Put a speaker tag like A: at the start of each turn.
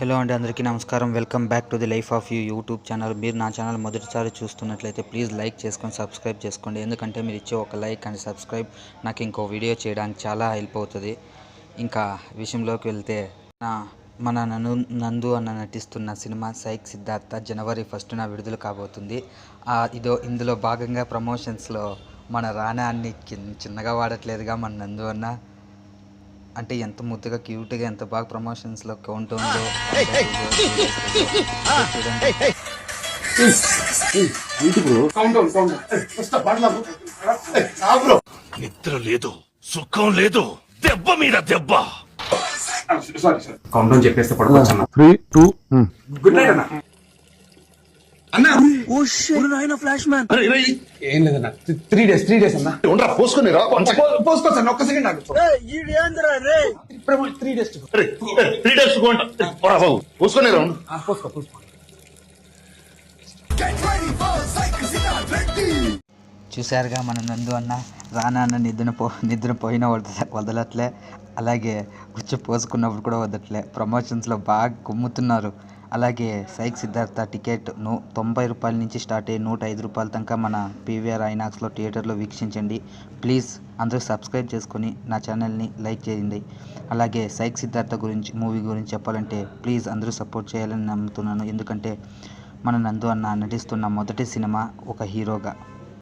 A: Hello అండి అందరికీ నమస్కారం. Welcome back to the life of you YouTube channel. మీరు నా ఛానల్ మొదటిసారి చూస్తున్నట్లయితే ప్లీజ్ లైక్ చేసుకొని సబ్స్క్రైబ్ చేసుకోండి. ఎందుకంటే మీరు ఇచ్చే ఒక లైక్ అండ్ సబ్స్క్రైబ్ నాకు ఇంకో వీడియో చేయడానికి చాలా హెల్ప్ అవుతుంది. ఇంకా విషయంలోకి వెళ్తే నా మన నను నందు అన్న నటిస్తున్న సినిమా సైక్ సిద్ధార్థ జనవరి ఫస్ట్న విడుదల కాబోతుంది. ఇదో ఇందులో భాగంగా ప్రమోషన్స్లో మన రానా అన్ని చిన్నగా వాడట్లేదుగా మన నందు అన్న. అంటే ఎంత ముద్దుగా క్యూట్గా ఎంత బాగా ప్రమోషన్స్లో కౌంట్ ఉందో
B: నిద్ర లేదు సుఖం లేదు దెబ్బ మీద దెబ్బ.
C: సారీ సార్ కౌంట్ డౌన్ చెప్పేస్తే పడుకోవచ్చు అన్న. ఏం లేదన్న త్రీ డేస్ త్రీ డేస్ అన్న.
B: ఉండరా పోసుకుని రా
C: పోసుకోవచ్చు అన్న ఒక్క సెకండ్ నాకు త్రీ డేస్
B: త్రీ డేస్ బాబు. పోసుకుని రా.
C: పోసుకో పోసుకో.
A: చూశారుగా మన నందు అన్న రానా అన్న నిద్ర పో నిద్ర పోయినా వదల వదలట్లే. అలాగే ఉచ్చ పోసుకున్నప్పుడు కూడా వదలట్లే. ప్రమోషన్స్లో బాగా కుమ్ముతున్నారు. అలాగే సైక్ సిద్ధార్థ టికెట్ను తొంభై రూపాయల నుంచి స్టార్ట్ అయ్యి నూట ఐదు రూపాయల తనక మన పీవీఆర్ ఐనాక్స్లో థియేటర్లో వీక్షించండి. ప్లీజ్ అందరూ సబ్స్క్రైబ్ చేసుకొని నా ఛానల్ని లైక్ చేయండి. అలాగే సైక్ సిద్ధార్థ గురించి మూవీ గురించి చెప్పాలంటే ప్లీజ్ అందరూ సపోర్ట్ చేయాలని నమ్ముతున్నాను. ఎందుకంటే మన నందు అన్న నటిస్తున్న మొదటి సినిమా ఒక హీరోగా